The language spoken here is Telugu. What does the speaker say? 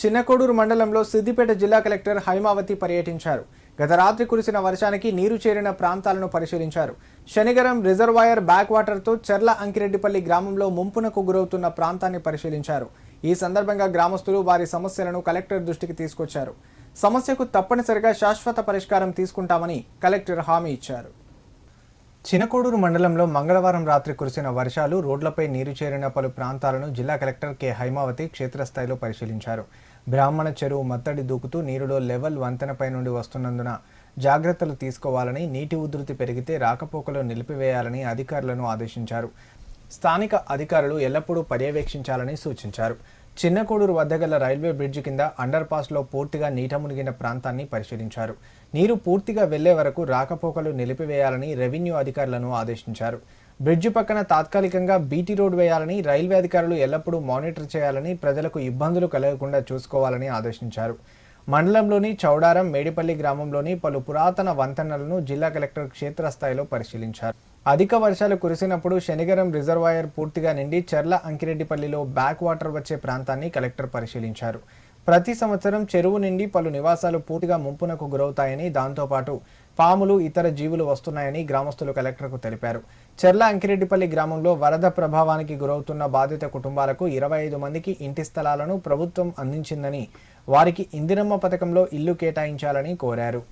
చిన్నకోడూరు మండలంలో సిద్దిపేట జిల్లా కలెక్టర్ హైమావతి పర్యటించారు. గత రాత్రి కురిసిన వర్షానికి నీరు చేరిన ప్రాంతాలను పరిశీలించారు. శనిగరం రిజర్వాయర్ బ్యాక్ వాటర్తో చెర్ల అంకిరెడ్డిపల్లి గ్రామంలో ముంపునకు గురవుతున్న ప్రాంతాన్ని పరిశీలించారు. ఈ సందర్భంగా గ్రామస్తులు వారి సమస్యలను కలెక్టర్ దృష్టికి తీసుకొచ్చారు. సమస్యకు తప్పనిసరిగా శాశ్వత పరిష్కారం తీసుకుంటామని కలెక్టర్ హామీ ఇచ్చారు. చినకోడూరు మండలంలో మంగళవారం రాత్రి కురిసిన వర్షాలు రోడ్లపై నీరు చేరిన పలు ప్రాంతాలను జిల్లా కలెక్టర్ కె. హైమావతి క్షేత్రస్థాయిలో పరిశీలించారు. బ్రాహ్మణ చెరువు మత్తడి దూకుతూ నీరులో లెవెల్ వంతెనపై నుండి వస్తున్నందున జాగ్రత్తలు తీసుకోవాలని నీటి ఉధృతి పెరిగితే రాకపోకలు నిలిపివేయాలని అధికారులను ఆదేశించారు. స్థానిక అధికారులు ఎల్లప్పుడూ పర్యవేక్షించాలని సూచించారు. చిన్నకోడూరు వద్ద గల రైల్వే బ్రిడ్జి కింద అండర్ పాస్లో పూర్తిగా నీట మునిగిన ప్రాంతాన్ని పరిశీలించారు. నీరు పూర్తిగా వెళ్ళే వరకు రాకపోకలు నిలిపివేయాలని రెవెన్యూ అధికారులను ఆదేశించారు. బ్రిడ్జి పక్కన తాత్కాలికంగా బీటీ రోడ్ వేయాలని రైల్వే అధికారులు ఎల్లప్పుడూ మానిటర్ చేయాలని ప్రజలకు ఇబ్బందులు కలగకుండా చూసుకోవాలని ఆదేశించారు. మండలంలోని చౌడారం మేడిపల్లి గ్రామంలోని పలు పురాతన వంతెనలను జిల్లా కలెక్టర్ క్షేత్రస్థాయిలో పరిశీలించారు. అధిక వర్షాలు కురిసినప్పుడు శనిగరం రిజర్వాయర్ పూర్తిగా నిండి చెర్ల అంకిరెడ్డిపల్లిలో బ్యాక్ వాటర్ వచ్చే ప్రాంతాన్ని కలెక్టర్ పరిశీలించారు. ప్రతి సంవత్సరం చెరువు నుండి పలు నివాసాలు పూర్తిగా ముంపునకు గురవుతాయని దాంతోపాటు పాములు ఇతర జీవులు వస్తున్నాయని గ్రామస్తులు కలెక్టర్కు తెలిపారు. చెర్ల అంకిరెడ్డిపల్లి గ్రామంలో వరద ప్రభావానికి గురవుతున్న బాధిత కుటుంబాలకు ఇరవై ఐదు మందికి ఇంటి స్థలాలను ప్రభుత్వం అందించిందని వారికి ఇందిరమ్మ పథకంలో ఇల్లు కేటాయించాలని కోరారు.